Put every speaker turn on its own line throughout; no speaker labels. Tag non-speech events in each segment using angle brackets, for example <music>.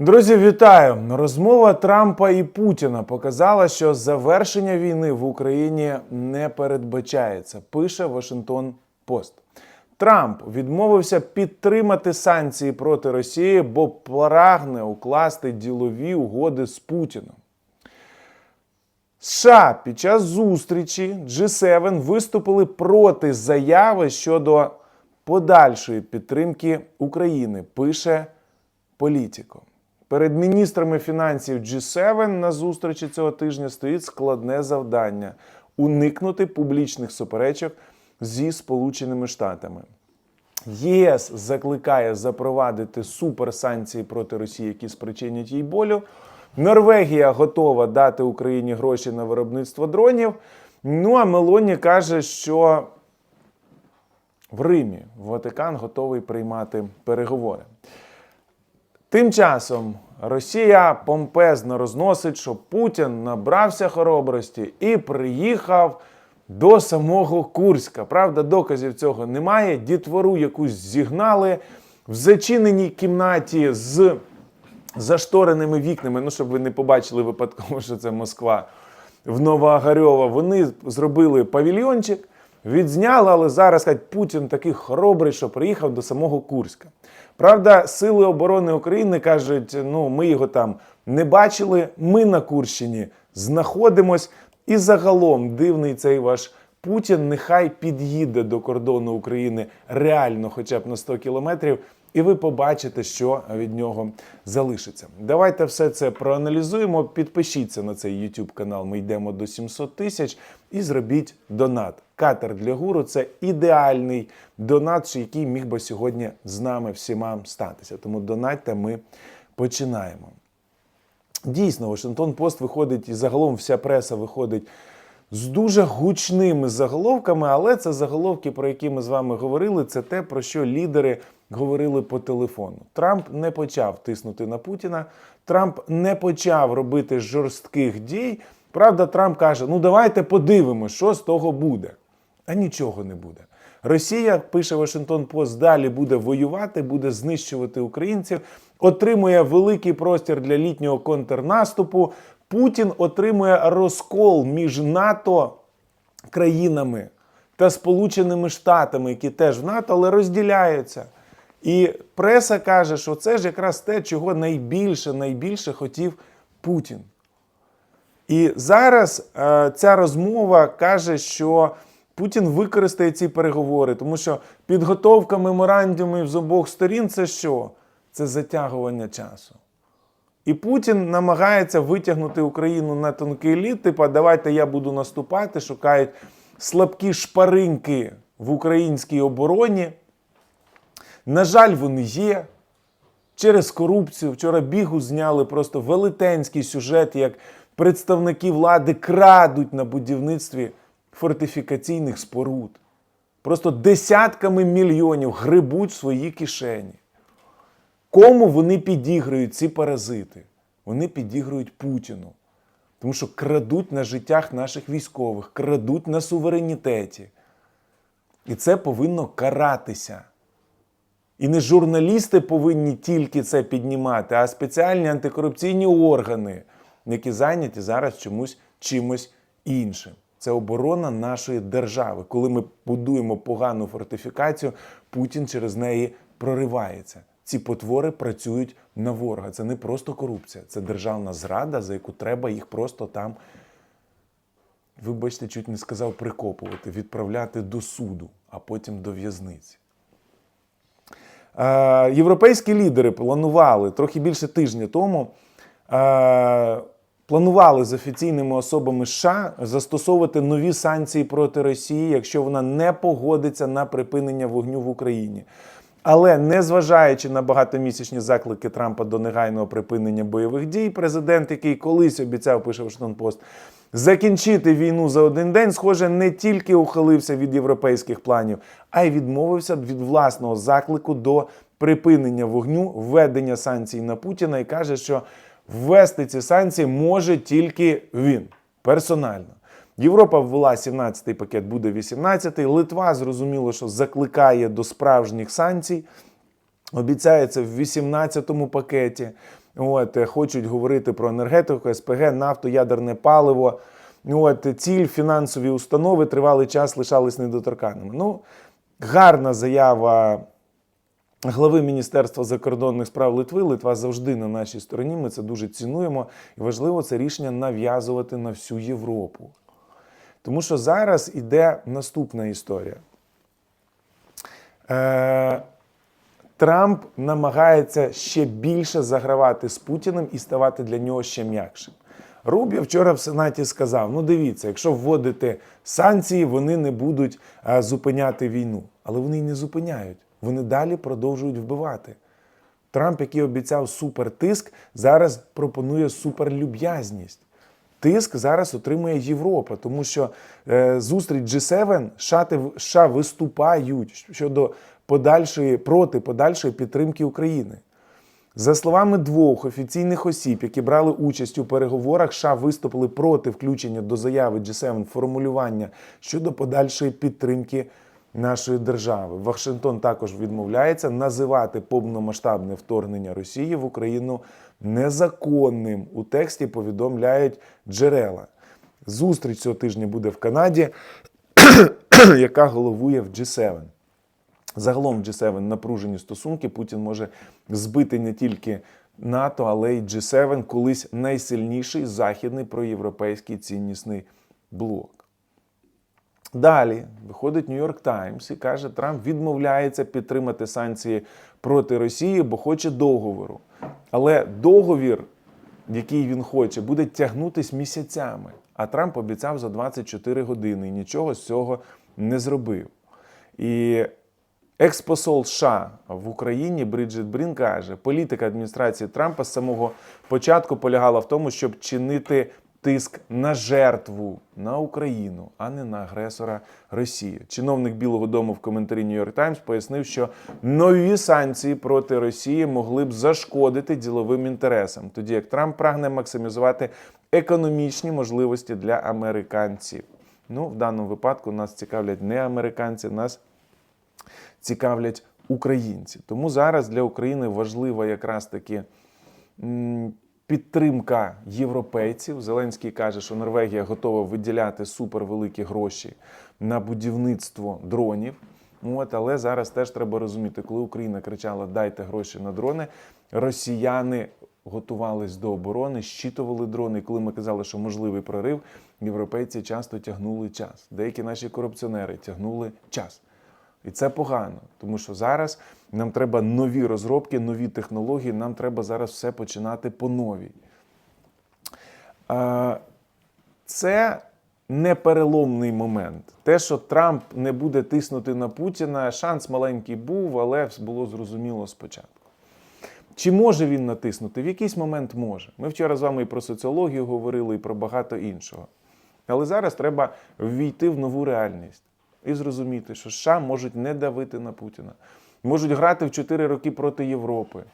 Друзі, вітаю! Розмова Трампа і Путіна показала, що завершення війни в Україні не передбачається. Пише Вашингтон Пост. Трамп відмовився підтримати санкції проти Росії, бо прагне укласти ділові угоди з Путіном. США під час зустрічі G7 виступили проти заяви щодо подальшої підтримки України. Пише Політіко. Перед міністрами фінансів G7 на зустрічі цього тижня стоїть складне завдання уникнути публічних суперечок зі Сполученими Штатами. ЄС закликає запровадити суперсанкції проти Росії, які спричинять їй болю. Норвегія готова дати Україні гроші на виробництво дронів. Ну а Мелоні каже, що в Римі Ватикан готовий приймати переговори. Тим часом Росія помпезно розносить, що Путін набрався хоробрості і приїхав до самого Курська. Правда, доказів цього немає. Дітвору якусь зігнали в зачиненій кімнаті з заштореними вікнами. Ну, щоб ви не побачили випадково, що це Москва в Новоогарьова. Вони зробили павільйончик, відзняли, але зараз кажуть, Путін такий хоробрий, що приїхав до самого Курська. Правда, Сили оборони України кажуть, ну ми його там не бачили, ми на Курщині знаходимось. І загалом дивний цей ваш Путін нехай під'їде до кордону України реально, хоча б на 100 кілометрів, і ви побачите, що від нього залишиться. Давайте все це проаналізуємо. Підпишіться на цей YouTube канал. Ми йдемо до 700 тисяч і зробіть донат. Катер для гуру це ідеальний донат, який міг би сьогодні з нами всіма статися. Тому донатьте ми починаємо. Дійсно, Вашингтон Пост виходить і загалом вся преса виходить з дуже гучними заголовками, але це заголовки, про які ми з вами говорили. Це те, про що лідери говорили по телефону. Трамп не почав тиснути на Путіна, Трамп не почав робити жорстких дій. Правда, Трамп каже: ну давайте подивимося, що з того буде. А нічого не буде. Росія, пише Вашингтон Пост, далі буде воювати, буде знищувати українців, отримує великий простір для літнього контрнаступу. Путін отримує розкол між НАТО країнами та Сполученими Штатами, які теж в НАТО, але розділяються. І преса каже, що це ж якраз те, чого найбільше найбільше хотів Путін. І зараз е, ця розмова каже, що Путін використає ці переговори, тому що підготовка меморандумів з обох сторін це що? Це затягування часу. І Путін намагається витягнути Україну на тонкий лід, типа давайте я буду наступати, шукають слабкі шпаринки в українській обороні. На жаль, вони є. Через корупцію вчора бігу зняли просто велетенський сюжет, як представники влади крадуть на будівництві фортифікаційних споруд. Просто десятками мільйонів грибуть в свої кишені. Кому вони підіграють ці паразити? Вони підіграють Путіну. Тому що крадуть на життях наших військових, крадуть на суверенітеті. І це повинно каратися. І не журналісти повинні тільки це піднімати, а спеціальні антикорупційні органи, які зайняті зараз чомусь чимось іншим. Це оборона нашої держави. Коли ми будуємо погану фортифікацію, Путін через неї проривається. Ці потвори працюють на ворога. Це не просто корупція, це державна зрада, за яку треба їх просто там, вибачте, чуть не сказав, прикопувати, відправляти до суду, а потім до в'язниці. Е, Європейські лідери планували трохи більше тижня тому. е, Планували з офіційними особами США застосовувати нові санкції проти Росії, якщо вона не погодиться на припинення вогню в Україні. Але незважаючи на багатомісячні заклики Трампа до негайного припинення бойових дій, президент, який колись обіцяв, пише Вашингтон Пост, закінчити війну за один день, схоже, не тільки ухилився від європейських планів, а й відмовився від власного заклику до припинення вогню, введення санкцій на Путіна і каже, що ввести ці санкції може тільки він персонально. Європа ввела 17-й пакет, буде 18-й. Литва зрозуміло, що закликає до справжніх санкцій. Обіцяється в 18-му пакеті. От, е, хочуть говорити про енергетику, СПГ, нафту, ядерне паливо. От, е, ціль фінансові установи тривалий час лишались недоторканими. Ну, гарна заява глави Міністерства закордонних справ Литви. Литва завжди на нашій стороні. Ми це дуже цінуємо. І важливо це рішення нав'язувати на всю Європу. Тому що зараз іде наступна історія. Е, Трамп намагається ще більше загравати з Путіним і ставати для нього ще м'якшим. Рубіо вчора в Сенаті сказав: ну дивіться, якщо вводити санкції, вони не будуть е, зупиняти війну. Але вони й не зупиняють. Вони далі продовжують вбивати. Трамп, який обіцяв супертиск, зараз пропонує суперлюб'язність. Тиск зараз отримує Європа, тому що е, зустріч G7 США, ти- США виступають щодо подальшої проти подальшої підтримки України. За словами двох офіційних осіб, які брали участь у переговорах, США виступили проти включення до заяви G7 формулювання щодо подальшої підтримки нашої держави. Вашингтон також відмовляється називати повномасштабне вторгнення Росії в Україну незаконним. У тексті повідомляють джерела. Зустріч цього тижня буде в Канаді, <clears throat> яка головує в G7. Загалом в G7 напружені стосунки. Путін може збити не тільки НАТО, але й G7, колись найсильніший західний проєвропейський ціннісний блок. Далі виходить Нью-Йорк Таймс і каже, Трамп відмовляється підтримати санкції проти Росії, бо хоче договору. Але договір, який він хоче, буде тягнутись місяцями. А Трамп обіцяв за 24 години і нічого з цього не зробив. І експосол США в Україні Бриджит Брін каже, політика адміністрації Трампа з самого початку полягала в тому, щоб чинити тиск на жертву на Україну, а не на агресора Росії. Чиновник Білого Дому в коментарі New York Times пояснив, що нові санкції проти Росії могли б зашкодити діловим інтересам, тоді як Трамп прагне максимізувати економічні можливості для американців. Ну, в даному випадку нас цікавлять не американці, нас цікавлять українці. Тому зараз для України важлива якраз таки підтримка європейців. Зеленський каже, що Норвегія готова виділяти супервеликі гроші на будівництво дронів. От, але зараз теж треба розуміти, коли Україна кричала Дайте гроші на дрони, росіяни готувались до оборони, щитували дрони. Коли ми казали, що можливий прорив, європейці часто тягнули час. Деякі наші корупціонери тягнули час. І це погано, тому що зараз нам треба нові розробки, нові технології, нам треба зараз все починати по новій. Це не переломний момент. Те, що Трамп не буде тиснути на Путіна, шанс маленький був, але було зрозуміло спочатку. Чи може він натиснути? В якийсь момент може. Ми вчора з вами і про соціологію говорили, і про багато іншого. Але зараз треба ввійти в нову реальність і зрозуміти, що США можуть не давити на Путіна, можуть грати в 4 роки проти Європи.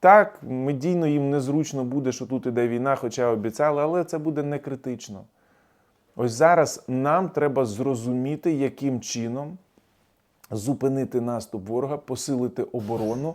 Так, медійно їм незручно буде, що тут іде війна, хоча обіцяли, але це буде не критично. Ось зараз нам треба зрозуміти, яким чином зупинити наступ ворога, посилити оборону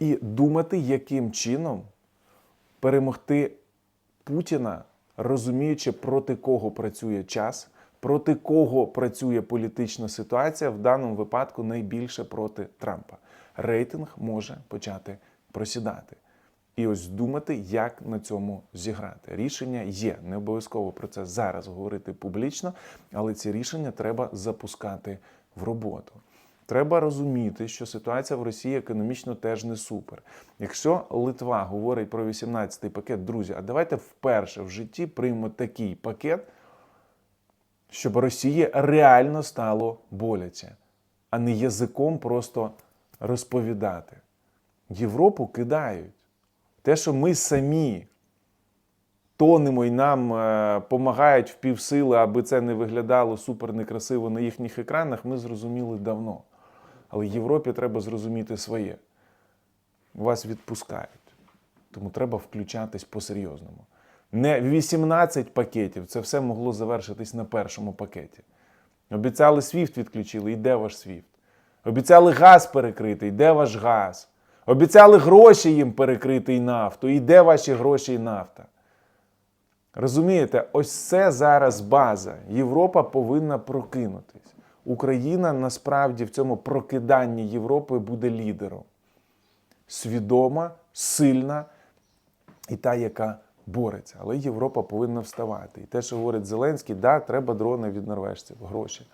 і думати, яким чином перемогти Путіна, розуміючи, проти кого працює час, проти кого працює політична ситуація, в даному випадку найбільше проти Трампа. Рейтинг може почати просідати. І ось думати, як на цьому зіграти. Рішення є. Не обов'язково про це зараз говорити публічно, але ці рішення треба запускати в роботу. Треба розуміти, що ситуація в Росії економічно теж не супер. Якщо Литва говорить про 18-й пакет, друзі, а давайте вперше в житті приймемо такий пакет, щоб Росії реально стало боляче, а не язиком просто розповідати. Європу кидають. Те, що ми самі тонемо і нам е, помагають в півсили, аби це не виглядало супер некрасиво на їхніх екранах, ми зрозуміли давно. Але Європі треба зрозуміти своє. Вас відпускають. Тому треба включатись по-серйозному. Не 18 пакетів, це все могло завершитись на першому пакеті. Обіцяли SWIFT відключили, і де ваш SWIFT? Обіцяли газ перекрити, і де ваш газ? Обіцяли гроші їм перекрити і нафту. І де ваші гроші і нафта? Розумієте, ось це зараз база. Європа повинна прокинутись. Україна насправді в цьому прокиданні Європи буде лідером. Свідома, сильна і та, яка бореться. Але Європа повинна вставати. І те, що говорить Зеленський, да, треба дрони від норвежців, гроші.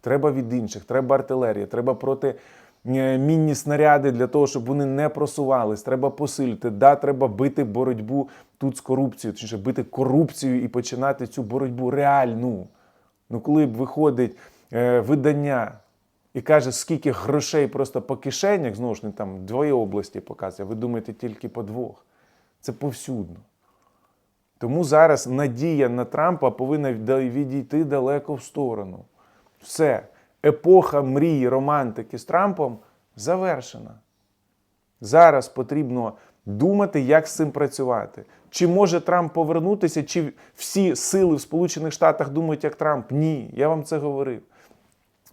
Треба від інших, треба артилерія, треба проти е, мінні снаряди для того, щоб вони не просувались. Треба посилити. Да, треба бити боротьбу тут з корупцією, точніше бити корупцію і починати цю боротьбу реальну. Ну, коли б виходить е, видання і каже, скільки грошей просто по кишенях, знову ж не там двоє області показує, ви думаєте тільки по двох. Це повсюдно. Тому зараз надія на Трампа повинна відійти далеко в сторону. Все, епоха мрії, романтики з Трампом завершена. Зараз потрібно думати, як з цим працювати. Чи може Трамп повернутися, чи всі сили в Сполучених Штатах думають як Трамп? Ні, я вам це говорив.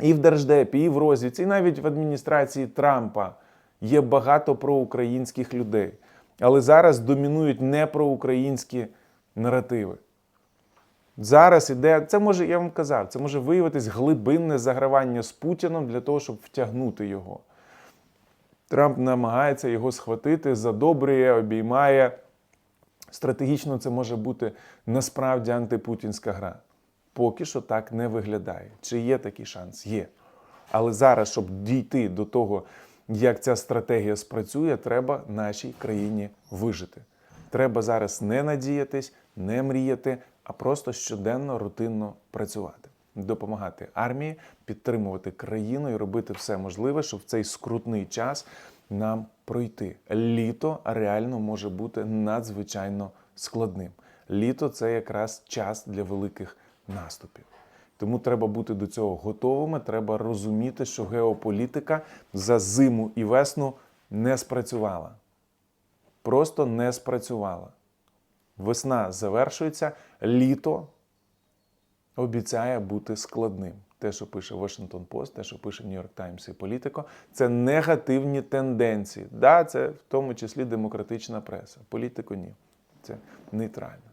І в Держдепі, і в розвідці, і навіть в адміністрації Трампа є багато проукраїнських людей. Але зараз домінують непроукраїнські наративи. Зараз іде, це може, я вам казав, це може виявитись глибинне загравання з Путіном для того, щоб втягнути його. Трамп намагається його схватити, задобрює, обіймає. Стратегічно це може бути насправді антипутінська гра. Поки що так не виглядає. Чи є такий шанс? Є. Але зараз, щоб дійти до того, як ця стратегія спрацює, треба нашій країні вижити. Треба зараз не надіятись, не мріяти, а просто щоденно, рутинно працювати, допомагати армії, підтримувати країну і робити все можливе, щоб в цей скрутний час нам пройти. Літо реально може бути надзвичайно складним. Літо це якраз час для великих наступів. Тому треба бути до цього готовими. Треба розуміти, що геополітика за зиму і весну не спрацювала. Просто не спрацювала. Весна завершується, літо обіцяє бути складним. Те, що пише Washington Post, те, що пише New York Times і Політико, це негативні тенденції. Да, це в тому числі демократична преса. Політико ні. Це нейтрально.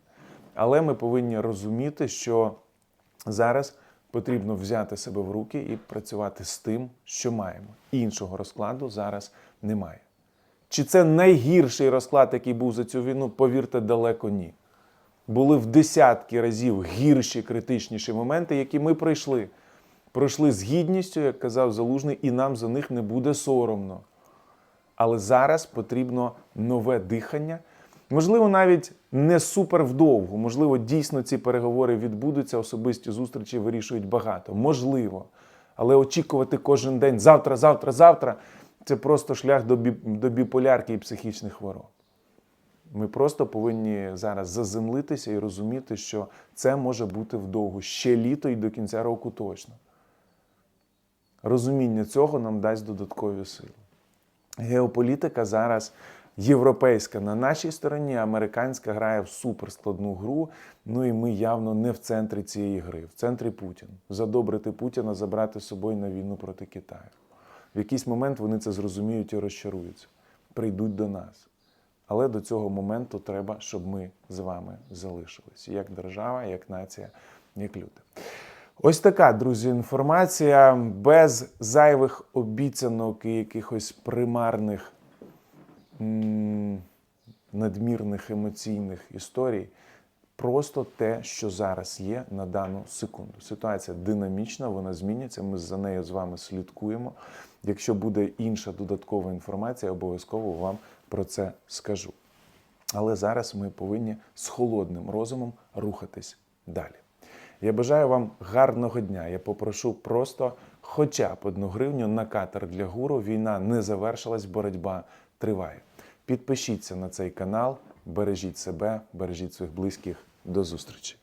Але ми повинні розуміти, що зараз потрібно взяти себе в руки і працювати з тим, що маємо. Іншого розкладу зараз немає. Чи це найгірший розклад, який був за цю війну? Повірте, далеко ні. Були в десятки разів гірші, критичніші моменти, які ми пройшли. Пройшли з гідністю, як казав Залужний, і нам за них не буде соромно. Але зараз потрібно нове дихання. Можливо, навіть не супер вдовго. Можливо, дійсно ці переговори відбудуться, особисті зустрічі вирішують багато. Можливо. Але очікувати кожен день завтра, завтра, завтра це просто шлях до, бі... до біполярки і психічних хвороб. Ми просто повинні зараз заземлитися і розуміти, що це може бути вдовго ще літо і до кінця року точно. Розуміння цього нам дасть додаткові сили. Геополітика зараз європейська на нашій стороні, американська грає в суперскладну гру. Ну і ми явно не в центрі цієї гри, в центрі Путін. Задобрити Путіна, забрати з собою на війну проти Китаю. В якийсь момент вони це зрозуміють і розчаруються, прийдуть до нас. Але до цього моменту треба, щоб ми з вами залишились як держава, як нація, як люди. Ось така, друзі, інформація без зайвих обіцянок і якихось примарних надмірних емоційних історій. Просто те, що зараз є на дану секунду. Ситуація динамічна, вона змінюється. Ми за нею з вами слідкуємо. Якщо буде інша додаткова інформація, обов'язково вам про це скажу. Але зараз ми повинні з холодним розумом рухатись далі. Я бажаю вам гарного дня. Я попрошу просто хоча б одну гривню на катер для гуру. Війна не завершилась, боротьба триває. Підпишіться на цей канал, бережіть себе, бережіть своїх близьких. До зустрічі!